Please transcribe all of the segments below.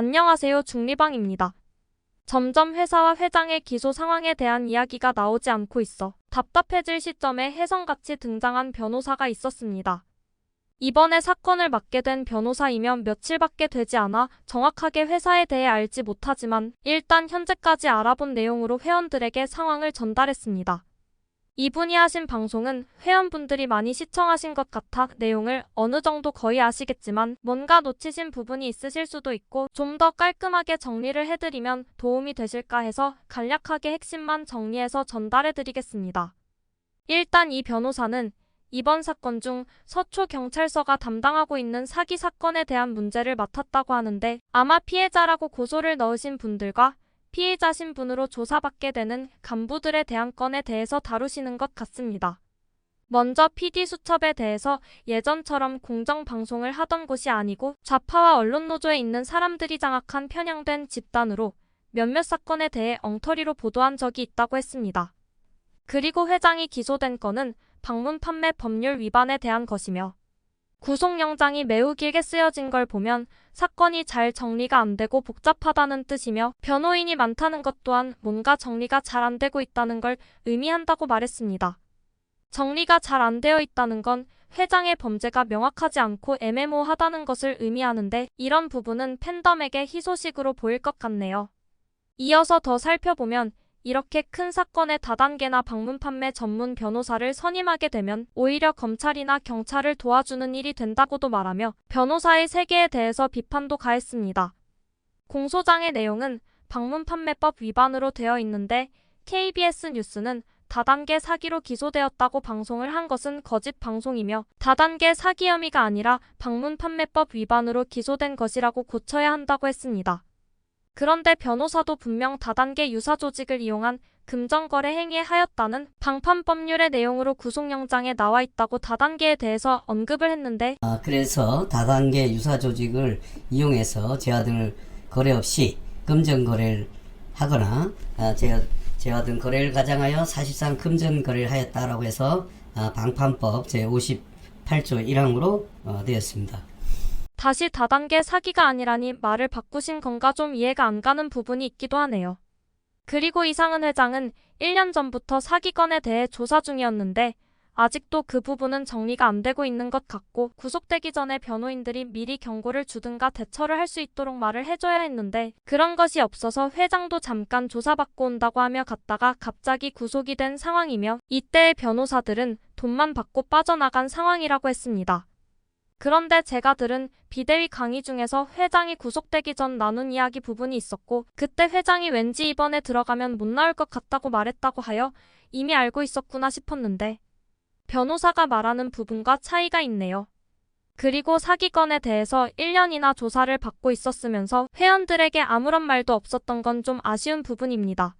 안녕하세요. 중리방입니다. 점점 회사와 회장의 기소 상황에 대한 이야기가 나오지 않고 있어 답답해질 시점에 혜성같이 등장한 변호사가 있었습니다. 이번에 사건을 맡게 된 변호사이면 며칠밖에 되지 않아 정확하게 회사에 대해 알지 못하지만 일단 현재까지 알아본 내용으로 회원들에게 상황을 전달했습니다. 이분이 하신 방송은 회원분들이 많이 시청하신 것 같아 내용을 어느 정도 거의 아시겠지만 뭔가 놓치신 부분이 있으실 수도 있고 좀 더 깔끔하게 정리를 해드리면 도움이 되실까 해서 간략하게 핵심만 정리해서 전달해드리겠습니다. 일단 이 변호사는 이번 사건 중 서초 경찰서가 담당하고 있는 사기 사건에 대한 문제를 맡았다고 하는데 아마 피해자라고 고소를 넣으신 분들과 피해자 신분으로 조사받게 되는 간부들에 대한 건에 대해서 다루시는 것 같습니다. 먼저 PD 수첩에 대해서 예전처럼 공정 방송을 하던 곳이 아니고 좌파와 언론 노조에 있는 사람들이 장악한 편향된 집단으로 몇몇 사건에 대해 엉터리로 보도한 적이 있다고 했습니다. 그리고 회장이 기소된 건은 방문 판매 법률 위반에 대한 것이며 구속영장이 매우 길게 쓰여진 걸 보면 사건이 잘 정리가 안 되고 복잡하다는 뜻이며 변호인이 많다는 것 또한 뭔가 정리가 잘 안 되고 있다는 걸 의미한다고 말했습니다. 정리가 잘 안 되어 있다는 건 회장의 범죄가 명확하지 않고 애매모호하다는 것을 의미하는데 이런 부분은 팬덤에게 희소식으로 보일 것 같네요. 이어서 더 살펴보면 이렇게 큰 사건의 다단계나 방문 판매 전문 변호사를 선임하게 되면 오히려 검찰이나 경찰을 도와주는 일이 된다고도 말하며 변호사의 세계에 대해서 비판도 가했습니다. 공소장의 내용은 방문 판매법 위반으로 되어 있는데 KBS 뉴스는 다단계 사기로 기소되었다고 방송을 한 것은 거짓 방송이며 다단계 사기 혐의가 아니라 방문 판매법 위반으로 기소된 것이라고 고쳐야 한다고 했습니다. 그런데 변호사도 분명 다단계 유사 조직을 이용한 금전거래 행위에 하였다는 방판법률의 내용으로 구속영장에 나와 있다고 다단계에 대해서 언급을 했는데 아, 그래서 다단계 유사 조직을 이용해서 재화 등을 거래 없이 금전 거래를 하거나 아, 재화, 재화 등 거래를 가장하여 사실상 금전 거래를 하였다라고 해서 아, 방판법 제58조 1항으로 어, 되었습니다. 다시 다단계 사기가 아니라니 말을 바꾸신 건가 좀 이해가 안 가는 부분이 있기도 하네요. 그리고 이상은 회장은 1년 전부터 사기건에 대해 조사 중이었는데 아직도 그 부분은 정리가 안 되고 있는 것 같고 구속되기 전에 변호인들이 미리 경고를 주든가 대처를 할 수 있도록 말을 해줘야 했는데 그런 것이 없어서 회장도 잠깐 조사받고 온다고 하며 갔다가 갑자기 구속이 된 상황이며 이때의 변호사들은 돈만 받고 빠져나간 상황이라고 했습니다. 그런데 제가 들은 비대위 강의 중에서 회장이 구속되기 전 나눈 이야기 부분이 있었고 그때 회장이 왠지 이번에 들어가면 못 나올 것 같다고 말했다고 하여 이미 알고 있었구나 싶었는데 변호사가 말하는 부분과 차이가 있네요. 그리고 사기건에 대해서 1년이나 조사를 받고 있었으면서 회원들에게 아무런 말도 없었던 건 좀 아쉬운 부분입니다.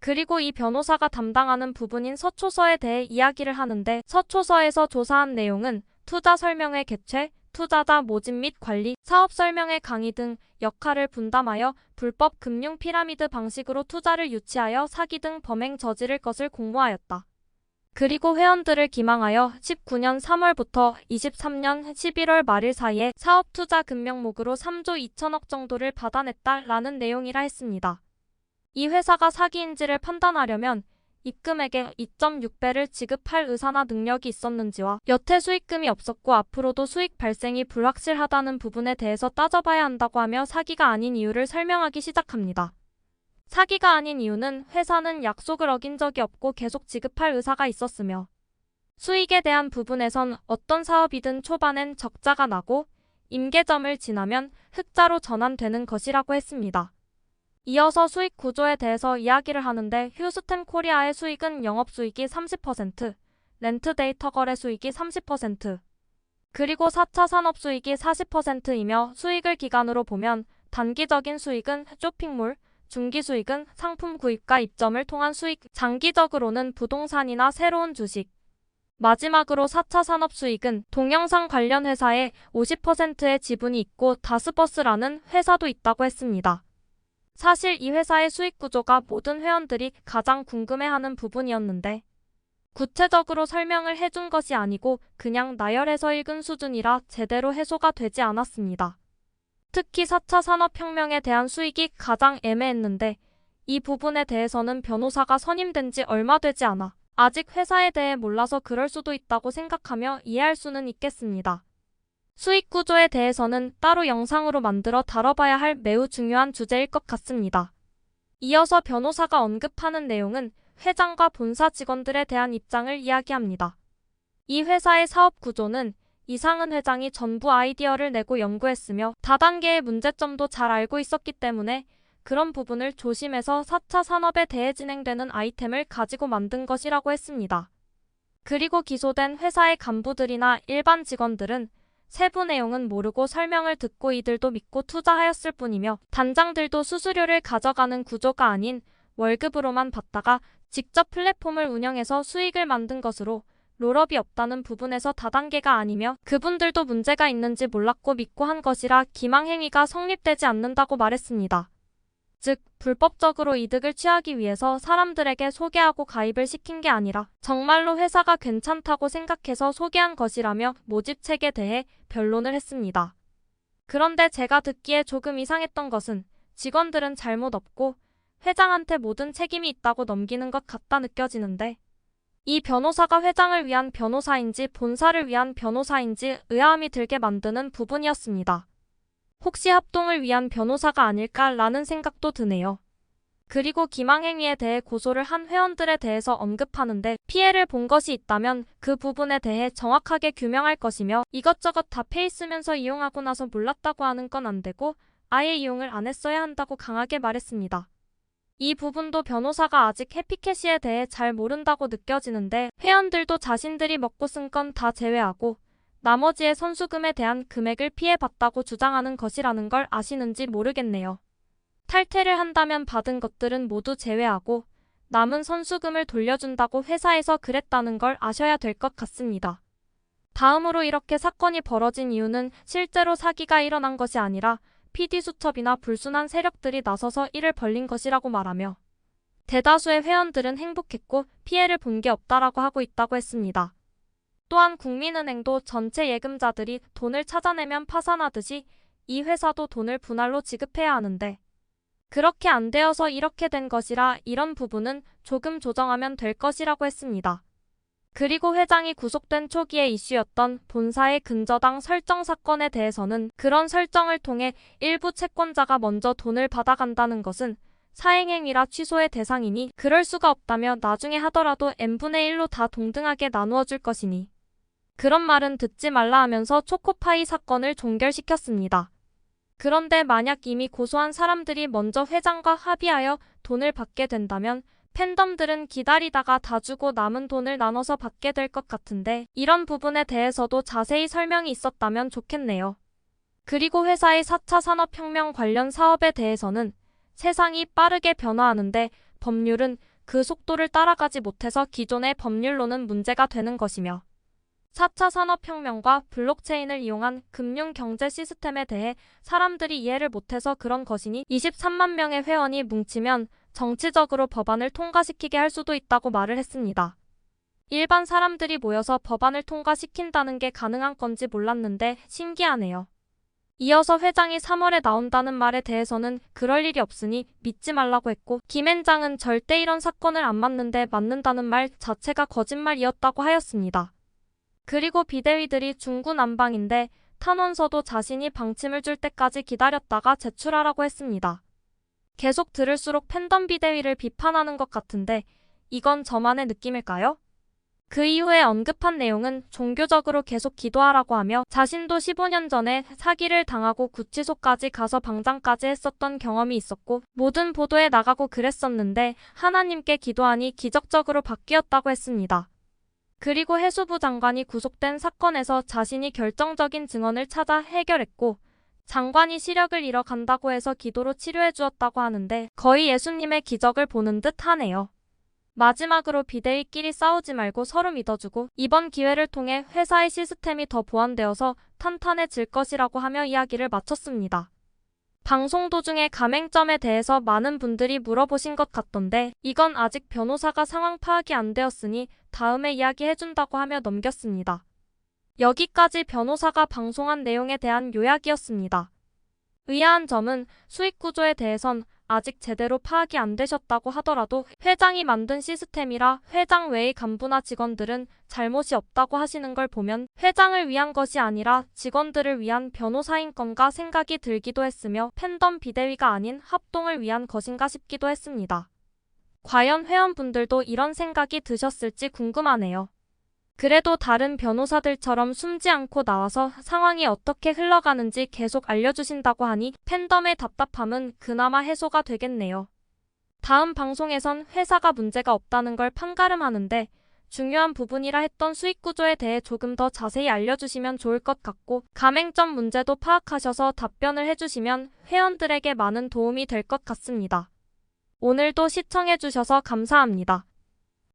그리고 이 변호사가 담당하는 부분인 서초서에 대해 이야기를 하는데 서초서에서 조사한 내용은 투자 설명회 개최, 투자자 모집 및 관리, 사업 설명회 강의 등 역할을 분담하여 불법 금융 피라미드 방식으로 투자를 유치하여 사기 등 범행 저지를 것을 공모하였다. 그리고 회원들을 기망하여 19년 3월부터 23년 11월 말일 사이에 사업 투자 금명목으로 3조 2천억 정도를 받아냈다라는 내용이라 했습니다. 이 회사가 사기인지를 판단하려면 입금액의 2.6배를 지급할 의사나 능력이 있었는지와 여태 수익금이 없었고 앞으로도 수익 발생이 불확실하다는 부분에 대해서 따져봐야 한다고 하며 사기가 아닌 이유를 설명하기 시작합니다. 사기가 아닌 이유는 회사는 약속을 어긴 적이 없고 계속 지급할 의사가 있었으며 수익에 대한 부분에선 어떤 사업이든 초반엔 적자가 나고 임계점을 지나면 흑자로 전환되는 것이라고 했습니다. 이어서 수익 구조에 대해서 이야기를 하는데 휴스템 코리아의 수익은 영업 수익이 30%, 렌트 데이터 거래 수익이 30%, 그리고 4차 산업 수익이 40%이며 수익을 기간으로 보면 단기적인 수익은 쇼핑몰, 중기 수익은 상품 구입과 입점을 통한 수익, 장기적으로는 부동산이나 새로운 주식, 마지막으로 4차 산업 수익은 동영상 관련 회사에 50%의 지분이 있고 다스버스라는 회사도 있다고 했습니다. 사실 이 회사의 수익 구조가 모든 회원들이 가장 궁금해하는 부분이었는데 구체적으로 설명을 해준 것이 아니고 그냥 나열해서 읽은 수준이라 제대로 해소가 되지 않았습니다. 특히 4차 산업혁명에 대한 수익이 가장 애매했는데 이 부분에 대해서는 변호사가 선임된 지 얼마 되지 않아 아직 회사에 대해 몰라서 그럴 수도 있다고 생각하며 이해할 수는 있겠습니다. 수익 구조에 대해서는 따로 영상으로 만들어 다뤄봐야 할 매우 중요한 주제일 것 같습니다. 이어서 변호사가 언급하는 내용은 회장과 본사 직원들에 대한 입장을 이야기합니다. 이 회사의 사업 구조는 이상은 회장이 전부 아이디어를 내고 연구했으며 다단계의 문제점도 잘 알고 있었기 때문에 그런 부분을 조심해서 4차 산업에 대해 진행되는 아이템을 가지고 만든 것이라고 했습니다. 그리고 기소된 회사의 간부들이나 일반 직원들은 세부 내용은 모르고 설명을 듣고 이들도 믿고 투자하였을 뿐이며 단장들도 수수료를 가져가는 구조가 아닌 월급으로만 받다가 직접 플랫폼을 운영해서 수익을 만든 것으로 롤업이 없다는 부분에서 다단계가 아니며 그분들도 문제가 있는지 몰랐고 믿고 한 것이라 기망행위가 성립되지 않는다고 말했습니다. 즉, 불법적으로 이득을 취하기 위해서 사람들에게 소개하고 가입을 시킨 게 아니라 정말로 회사가 괜찮다고 생각해서 소개한 것이라며 모집책에 대해 변론을 했습니다. 그런데 제가 듣기에 조금 이상했던 것은 직원들은 잘못 없고 회장한테 모든 책임이 있다고 넘기는 것 같다 느껴지는데 이 변호사가 회장을 위한 변호사인지 본사를 위한 변호사인지 의아함이 들게 만드는 부분이었습니다. 혹시 합동을 위한 변호사가 아닐까라는 생각도 드네요. 그리고 기망행위에 대해 고소를 한 회원들에 대해서 언급하는데 피해를 본 것이 있다면 그 부분에 대해 정확하게 규명할 것이며 이것저것 다 페이쓰면서 이용하고 나서 몰랐다고 하는 건 안 되고 아예 이용을 안 했어야 한다고 강하게 말했습니다. 이 부분도 변호사가 아직 해피캐시에 대해 잘 모른다고 느껴지는데 회원들도 자신들이 먹고 쓴 건 다 제외하고 나머지의 선수금에 대한 금액을 피해봤다고 주장하는 것이라는 걸 아시는지 모르겠네요. 탈퇴를 한다면 받은 것들은 모두 제외하고 남은 선수금을 돌려준다고 회사에서 그랬다는 걸 아셔야 될 것 같습니다. 다음으로 이렇게 사건이 벌어진 이유는 실제로 사기가 일어난 것이 아니라 PD수첩이나 불순한 세력들이 나서서 이를 벌린 것이라고 말하며 대다수의 회원들은 행복했고 피해를 본 게 없다라고 하고 있다고 했습니다. 또한 국민은행도 전체 예금자들이 돈을 찾아내면 파산하듯이 이 회사도 돈을 분할로 지급해야 하는데 그렇게 안 되어서 이렇게 된 것이라 이런 부분은 조금 조정하면 될 것이라고 했습니다. 그리고 회장이 구속된 초기의 이슈였던 본사의 근저당 설정 사건에 대해서는 그런 설정을 통해 일부 채권자가 먼저 돈을 받아간다는 것은 사행행위라 취소의 대상이니 그럴 수가 없다며 나중에 하더라도 n분의 1로 다 동등하게 나누어 줄 것이니 그런 말은 듣지 말라 하면서 초코파이 사건을 종결시켰습니다. 그런데 만약 이미 고소한 사람들이 먼저 회장과 합의하여 돈을 받게 된다면 팬덤들은 기다리다가 다 주고 남은 돈을 나눠서 받게 될 것 같은데 이런 부분에 대해서도 자세히 설명이 있었다면 좋겠네요. 그리고 회사의 4차 산업혁명 관련 사업에 대해서는 세상이 빠르게 변화하는데 법률은 그 속도를 따라가지 못해서 기존의 법률로는 문제가 되는 것이며 4차 산업혁명과 블록체인을 이용한 금융 경제 시스템에 대해 사람들이 이해를 못해서 그런 것이니 23만 명의 회원이 뭉치면 정치적으로 법안을 통과시키게 할 수도 있다고 말을 했습니다. 일반 사람들이 모여서 법안을 통과시킨다는 게 가능한 건지 몰랐는데 신기하네요. 이어서 회장이 3월에 나온다는 말에 대해서는 그럴 일이 없으니 믿지 말라고 했고 김앤장은 절대 이런 사건을 안 맞는데 맞는다는 말 자체가 거짓말이었다고 하였습니다. 그리고 비대위들이 중구난방인데 탄원서도 자신이 방침을 줄 때까지 기다렸다가 제출하라고 했습니다. 계속 들을수록 팬덤 비대위를 비판하는 것 같은데 이건 저만의 느낌일까요? 그 이후에 언급한 내용은 종교적으로 계속 기도하라고 하며 자신도 15년 전에 사기를 당하고 구치소까지 가서 방장까지 했었던 경험이 있었고 모든 보도에 나가고 그랬었는데 하나님께 기도하니 기적적으로 바뀌었다고 했습니다. 그리고 해수부 장관이 구속된 사건에서 자신이 결정적인 증언을 찾아 해결했고 장관이 시력을 잃어간다고 해서 기도로 치료해 주었다고 하는데 거의 예수님의 기적을 보는 듯 하네요. 마지막으로 비대위끼리 싸우지 말고 서로 믿어주고 이번 기회를 통해 회사의 시스템이 더 보완되어서 탄탄해질 것이라고 하며 이야기를 마쳤습니다. 방송 도중에 가맹점에 대해서 많은 분들이 물어보신 것 같던데 이건 아직 변호사가 상황 파악이 안 되었으니 다음에 이야기해준다고 하며 넘겼습니다. 여기까지 변호사가 방송한 내용에 대한 요약이었습니다. 의아한 점은 수익 구조에 대해선 아직 제대로 파악이 안 되셨다고 하더라도 회장이 만든 시스템이라 회장 외의 간부나 직원들은 잘못이 없다고 하시는 걸 보면 회장을 위한 것이 아니라 직원들을 위한 변호사인 건가 생각이 들기도 했으며 팬덤 비대위가 아닌 합동을 위한 것인가 싶기도 했습니다. 과연 회원분들도 이런 생각이 드셨을지 궁금하네요. 그래도 다른 변호사들처럼 숨지 않고 나와서 상황이 어떻게 흘러가는지 계속 알려주신다고 하니 팬덤의 답답함은 그나마 해소가 되겠네요. 다음 방송에선 회사가 문제가 없다는 걸 판가름하는데 중요한 부분이라 했던 수익 구조에 대해 조금 더 자세히 알려주시면 좋을 것 같고 가맹점 문제도 파악하셔서 답변을 해주시면 회원들에게 많은 도움이 될 것 같습니다. 오늘도 시청해주셔서 감사합니다.